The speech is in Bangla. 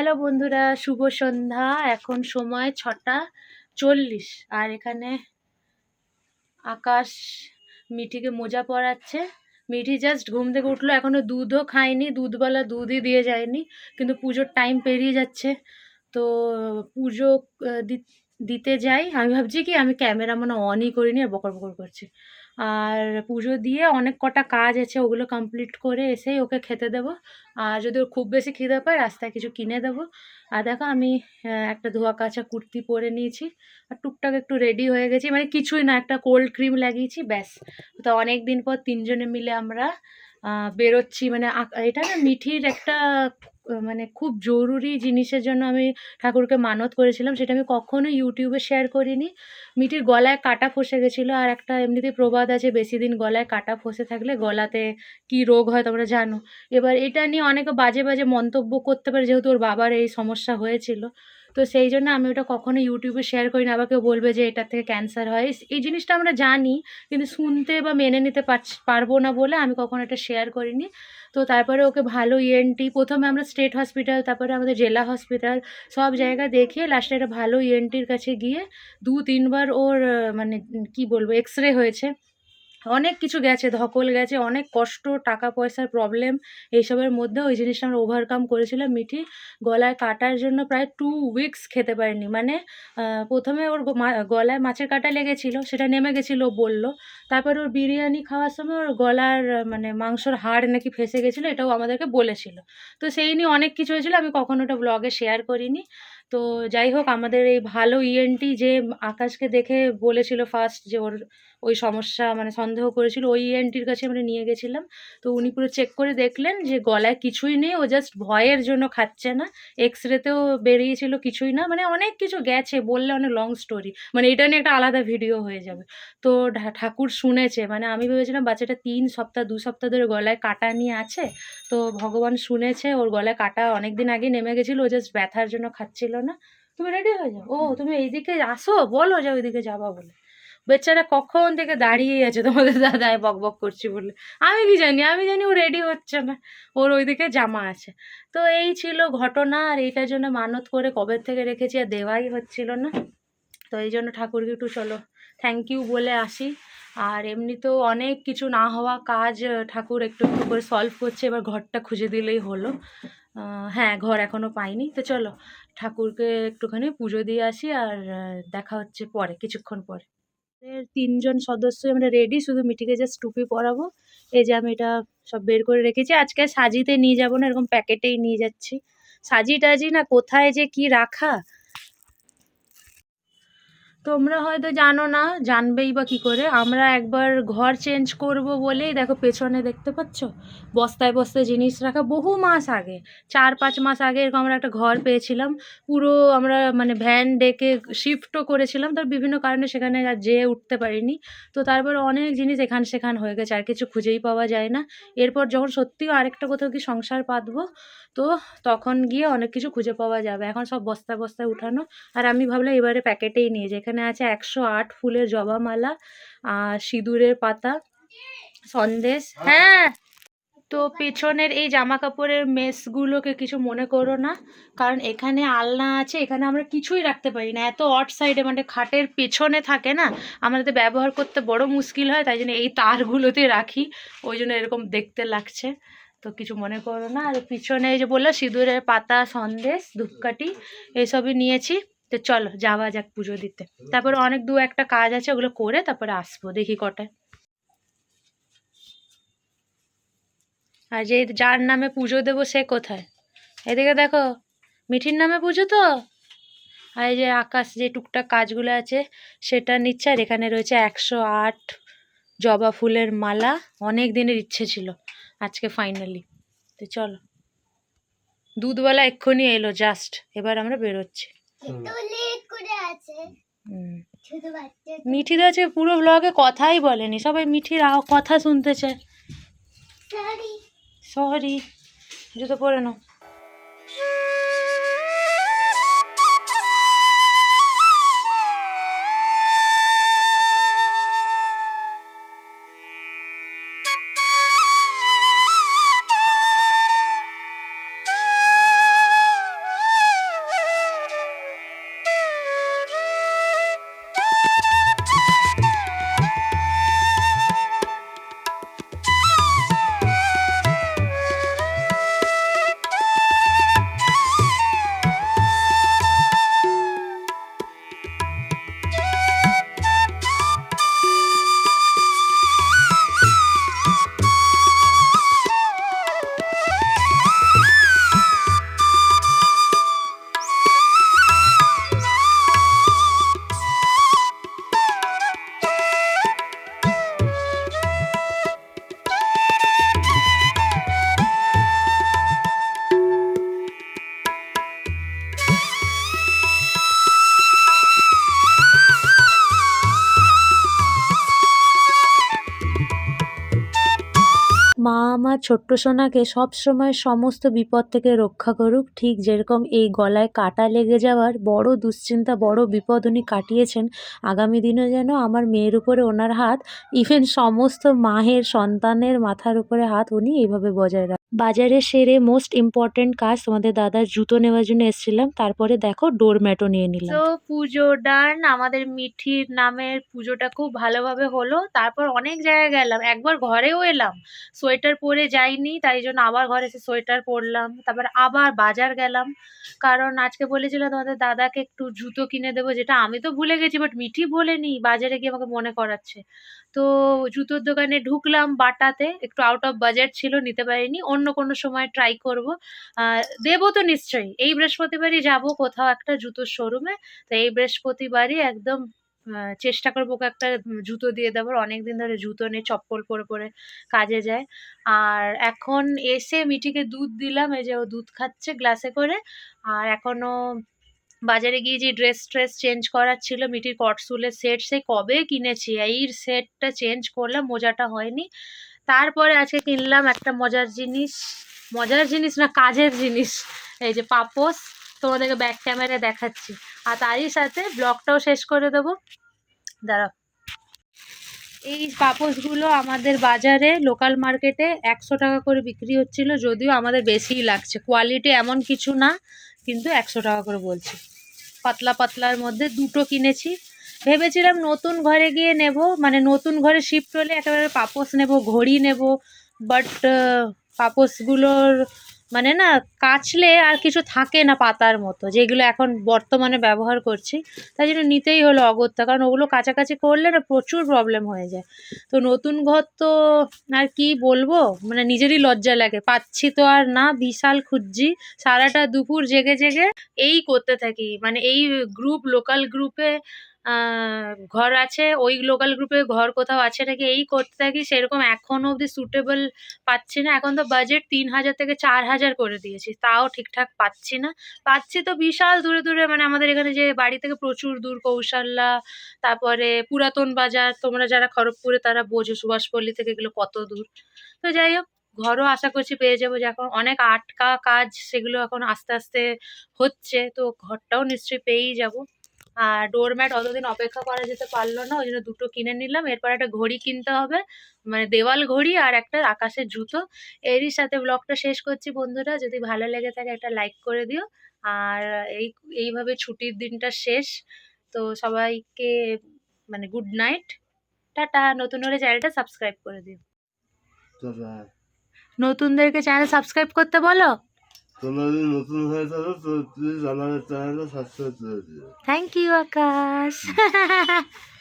হ্যালো বন্ধুরা, শুভ সন্ধ্যা। এখন সময় ছটা চল্লিশ আর এখানে আকাশ মিঠিকে মোজা পরাচ্ছে। মিঠি জাস্ট ঘুম থেকে উঠল, এখনও দুধও খায়নি, দুধওয়ালা দুধই দিয়ে যায়নি, কিন্তু পুজোর টাইম পেরিয়ে যাচ্ছে। তো পুজো দিতে যাই। আমি ভাবছি কি, আমি ক্যামেরা মানে অনই করিনি আর বকর বকর করছি। আর পুজো দিয়ে অনেক কটা কাজ আছে, ওগুলো কমপ্লিট করে এসেই ওকে খেতে দেবো। আর যদি ওর খুব বেশি খিদে পায়, রাস্তায় কিছু কিনে দেবো। আর দেখো আমি একটা ধোয়া কাচা কুর্তি পরে নিয়েছি। আর টুকটাক একটু রেডি হয়ে গেছি। মানে কিছুই না, একটা কোল্ড ক্রিম লাগিয়েছি, ব্যাস। তো অনেক দিন পর তিনজনে মিলে আমরা বেরোচ্ছি। মানে এটা না মিঠির একটা মানে খুব জরুরি জিনিসের জন্য আমি ঠাকুরকে মানত করেছিলাম। সেটা আমি কখনোই ইউটিউবে শেয়ার করিনি। মিটির গলায় কাটা ফসে গেছিল আর একটা এমনিতেই প্রবাদ আছে, বেশি দিন গলায় কাটা ফসে থাকলে গলাতে কি রোগ হয় তোমরা জানো। এবার এটা নিয়ে অনেকে বাজে বাজে মন্তব্য করতে পারে, যেহেতু ওর বাবার এই সমস্যা হয়েছিল। তো সেই জন্য আমি ওটা কখনো ইউটিউবে শেয়ার করি না। আবার কেউ বলবে যে এটা থেকে ক্যান্সার হয়। এই- জিনিসটা আমরা জানি, কিন্তু শুনতে বা মেনে নিতে পারব না বলে আমি কখনো এটা শেয়ার করিনি। তো তারপরে ওকে ভালো ইএনটি প্রথমে আমরা স্টেট হসপিটাল তারপরে আমাদের জেলা হসপিটাল সব জায়গা দেখিয়ে লাস্টে একটা ভালো ইএনটির কাছে গিয়ে দু তিনবার ওর মানে কি বলব এক্স রে হয়েছে। অনেক কিছু গেছে, ধকল গেছে, অনেক কষ্ট টাকা পয়সার প্রবলেম এইসবের মধ্যে ওই জিনিসটা আমরা ওভারকাম করেছিলাম। মিঠি গলায় কাটার জন্য প্রায় টু উইকস খেতে পারেনি। মানে প্রথমে ওর গলায় মাছের কাটা লেগেছিল, সেটা নেমে গেছিল বলল। তারপর ওর বিরিয়ানি খাওয়ার সময় ওর গলার মানে মাংসর হাড় নাকি ফেসে গেছিল, এটাও আমাদেরকে বলেছিল। তো সেই নিয়ে অনেক কিছু হয়েছিল, আমি কখনো ওটা ব্লগে শেয়ার করিনি। তো যাই হোক, আমাদের এই ভালো ইএনটি যে আকাশকে দেখে বলেছিল ফার্স্ট যে ওর ওই সমস্যা মানে সন্দেহ করেছিল, ওই ইএনটির কাছে আমরা নিয়ে গেছিলাম। তো উনি পুরো চেক করে দেখলেন যে গলায় কিছুই নেই, ও জাস্ট ভয়ের জন্য খাচ্ছে না। এক্স রেতেও বেরিয়েছিল কিছুই না মানে অনেক কিছু গেছে, বললে অনেক লং স্টোরি মানে এটা নিয়ে একটা আলাদা ভিডিও হয়ে যাবে। তো ঠাকুর শুনেছে মানে আমি ভেবেছিলাম বাচ্চাটা তিন সপ্তাহ, দু সপ্তাহ ধরে গলায় কাটা নিয়ে আছে। তো ভগবান শুনেছে, ওর গলায় কাটা অনেক দিন আগে নেমে গেছিল, ও জাস্ট ব্যথার জন্য খাচ্ছিল না, তুমি রেডি হয়ে যাও? ও, তুমি এইদিকে আসো, বলো যে ওইদিকে যাবা বলে। বেচারা কখন থেকে দাঁড়িয়ে আছে তোমাদের দাদায় বক বক করছি বলে। আমি কি জানি, আমি জানি ও রেডি হচ্ছে না, ওর ওইদিকে জামা আছে। তো এই ছিল ঘটনা, আর এইটার জন্য মানত করে কবে থেকে রেখেছি আর দেওয়াই হচ্ছিল না। তো এই জন্য ঠাকুরকে একটু চলো থ্যাংক ইউ বলে আসি। আর এমনিতেও অনেক কিছু না হওয়া কাজ ঠাকুর একটু একটু করে সলভ করছে, এবার ঘরটা খুঁজে দিলেই হলো। হ্যাঁ ঘর এখনও পাইনি, তো চলো, ঠাকুরকে একটুখানি পুজো দিয়ে আসি আর দেখা হচ্ছে পরে, কিছুক্ষণ পরে। তিনজন সদস্য আমরা রেডি শুধু মিটিকে জাস্ট টুপি পরাবো। এই যে আমি এটা সব বের করে রেখেছি, আজকে সাজিতে নিয়ে যাব না, এরকম প্যাকেটেই নিয়ে যাচ্ছি। সাজি টাজি না কোথায় যে কি রাখা তোমরা হয়তো জানো না, জানবেই বা কি করে। আমরা একবার ঘর চেঞ্জ করব বলেই দেখো পেছনে দেখতে পাচ্ছ? বস্তায় বস্তায় জিনিস রাখা বহু মাস আগে, চার পাঁচ মাস আগে এরকম আমরা একটা ঘর পেয়েছিলাম। পুরো আমরা মানে ভ্যান ডেকে শিফটও করেছিলাম, তার বিভিন্ন কারণে সেখানে আর যেয়ে উঠতে পারিনি। তো তারপর অনেক জিনিস এখান সেখান হয়ে গেছে, আর কিছু খুঁজেই পাওয়া যায় না। এরপর যখন সত্যিও আরেকটা কোথাও কি সংসার পাতবো, তো তখন গিয়ে অনেক কিছু খুঁজে পাওয়া যাবে। এখন সব বস্তায় বস্তায় উঠানো, আর আমি ভাবলাম এবারে প্যাকেটেই নিয়ে যাই। এখানে আছে একশো আট ফুলের জবামালা আর সিঁদুরের পাতা সন্দেশ হ্যাঁ। তো পেছনের এই জামা কাপড়ের মেসগুলোকে কিছু মনে করো না কারণ এখানে আলনা আছে এখানে আমরা কিছুই রাখতে পারি না। এত অট সাইডে মানে খাটের পেছনে থাকে না আমাদের ব্যবহার করতে বড় মুশকিল হয় তাই জন্য এই তারগুলোতে রাখি ওই জন্য এরকম দেখতে লাগছে। তো কিছু মনে করো না আর পিছনে এই যে বলল সিঁদুরের পাতা সন্দেশ ধূপকাঠি এইসবই নিয়েছি। তো চলো, যাওয়া যাক পুজো দিতে। তারপরে অনেক দু একটা কাজ আছে, ওগুলো করে তারপরে আসব, দেখি কটায়। আর যে যার নামে পুজো দেবো সে কোথায়? এদিকে দেখো, মিঠির নামে পুজো তো? আর এই যে আকাশ যে টুকটাক কাজগুলো আছে, সেটা নিচ্ছে, আর এখানে রয়েছে একশো আট জবা ফুলের মালা, অনেক দিনের ইচ্ছে ছিল আজকে ফাইনালি তো চলো, দুধওয়ালা এক্ষুনি এলো জাস্ট এবার আমরা বেরোচ্ছি। মিঠির আছে। পুরো ব্লগে কথাই বলেনি সবাই মিঠির কথা শুনতে চায়। সরি সরি জুতো পরে নাও। আমার ছোট্ট সোনাকে সবসময় সমস্ত বিপদ থেকে রক্ষা করুক, ঠিক যেরকম এই গলায় কাটা লেগে যাওয়ার বড় দুশ্চিন্তা, বড় বিপদ উনি কাটিয়েছেন, আগামী দিনে যেন আমার মেয়ের উপরে ওনার হাত ইভেন সমস্ত মাহের, সন্তানের মাথার উপরে হাত উনি এইভাবে বজায় রাখ বাজারে সেরে মোস্ট ইম্পর্টেন্ট কাজ তোমাদের দাদার জুতো নেওয়ার জন্য এসেছিলাম। তারপরে দেখো ডোরম্যাটও নিয়ে নিলাম। তো পুজো ডান আমাদের মিঠির নামের পুজোটা খুব ভালোভাবে হলো। তারপর অনেক জায়গায় গেলাম। একবার ঘরেও এলাম। সোয়েটার পরে যাইনি, তাই জন্য আবার ঘরে এসে সোয়েটার পরলাম। তারপর আবার বাজার গেলাম। কারণ আজকে বলেছিল তোমাদের দাদাকে একটু জুতো কিনে দেবো, যেটা আমি তো ভুলে গেছি বাট মিঠি বলেনি। বাজারে গিয়ে আমাকে মনে করাচ্ছে। তো, জুতোর দোকানে ঢুকলাম বাটাতে। একটু আউট অফ বাজেট ছিল, নিতে পারিনি। কোনো সময় ট্রাই করব। দেবো তো নিশ্চয়ই। এই বৃহস্পতিবারই যাব কোথাও একটা জুতোর শোরুমে তো এই বৃহস্পতিবারই একদম চেষ্টা করব ওকে একটা জুতো দিয়ে দেবো অনেক দিন ধরে জুতো নেই চপ্পল পরে পরে কাজে যায়। আর এখন এসে মিটিকে দুধ দিলাম। এই যে ও দুধ খাচ্ছে গ্লাসে করে। আর এখনও বাজারে গিয়ে যে ড্রেস ট্রেস চেঞ্জ করার ছিল মিটির কটসুলের সেট সে কবে কিনেছি? এই সেটটা চেঞ্জ করলাম, মোজাটা হয়নি। তারপরে আজকে কিনলাম একটা মজার জিনিস। মজার জিনিস না, কাজের জিনিস। এই যে পাপোস তোমাদেরকে ব্যাক ক্যামেরায় দেখাচ্ছি। আর তারই সাথে ব্লগটাও শেষ করে দেবো। দাঁড়াও। এই পাপোশগুলো আমাদের বাজারে লোকাল মার্কেটে একশো টাকা করে বিক্রি হচ্ছিল। যদিও আমাদের বেশিই লাগছে। কোয়ালিটি এমন কিছু না, কিন্তু একশো টাকা করে বলছি। পাতলা পাতলার মধ্যে দুটো কিনেছি। ভেবেছিলাম নতুন ঘরে গিয়ে নেব মানে নতুন ঘরে শিফট হলে একেবারে পাপোশ নেব, ঘড়ি নেব বাট পাপোশগুলোর মানে না কাচলে আর কিছু থাকে না পাতার মতো, যেগুলো এখন বর্তমানে ব্যবহার করছি, তাই জন্য নিতেই হলো অগত্যা, কারণ ওগুলো কাছাকাছি করলে না প্রচুর প্রবলেম হয়ে যায়। তো নতুন ঘর তো আর কি বলব মানে নিজেরই লজ্জা লাগে, পাচ্ছি তো আর না, বিশাল খুঁজছি, সারাটা দুপুর জেগে জেগে এই করতে থাকি মানে এই গ্রুপ লোকাল গ্রুপে ঘর আছে, ওই লোকাল গ্রুপে ঘর কোথাও আছে নাকি, এই করতে থাকি, সেরকম এখনও অবধি সুটেবল পাচ্ছি না। এখন তো বাজেট তিন হাজার থেকে চার হাজার করে দিয়েছি, তাও ঠিকঠাক পাচ্ছি না। পাচ্ছি তো বিশাল দূরে দূরে মানে আমাদের এখানে যে বাড়ি থেকে প্রচুর দূর কৌশল্যা তারপরে পুরাতন বাজার, তোমরা যারা খড়গপুরে তারা বোঝো, সুভাষপল্লী থেকে এগুলো কত দূর। তো যাই হোক, ঘরও আশা করছি পেয়ে যাব, যে এখন অনেক আটকা কাজ, সেগুলো এখন আস্তে আস্তে হচ্ছে, তো ঘরটাও নিশ্চয়ই পেয়েই যাব। ডোরম্যাট অতদিন অপেক্ষা করা যেতে পারল না ওই জন্য দুটো কিনে নিলাম। এরপর একটা ঘড়ি কিনতে হবে মানে দেওয়াল ঘড়ি আর একটা আকাশের জুতো। এরই সাথে ব্লগটা শেষ করছি বন্ধুরা যদি ভালো লেগে থাকে একটা লাইক করে দিও। আর এই এইভাবে ছুটির দিনটা শেষ। তো সবাইকে মানে গুড নাইট টাটা নতুন হলে চ্যানেলটা সাবস্ক্রাইব করে দিও। নতুনদেরকে চ্যানেল সাবস্ক্রাইব করতে বলো? তোমরা যদি নতুন হয়ে থাকো তো আমাদের চ্যানেলটা সাবস্ক্রাইব করে দিও। Thank you Akash.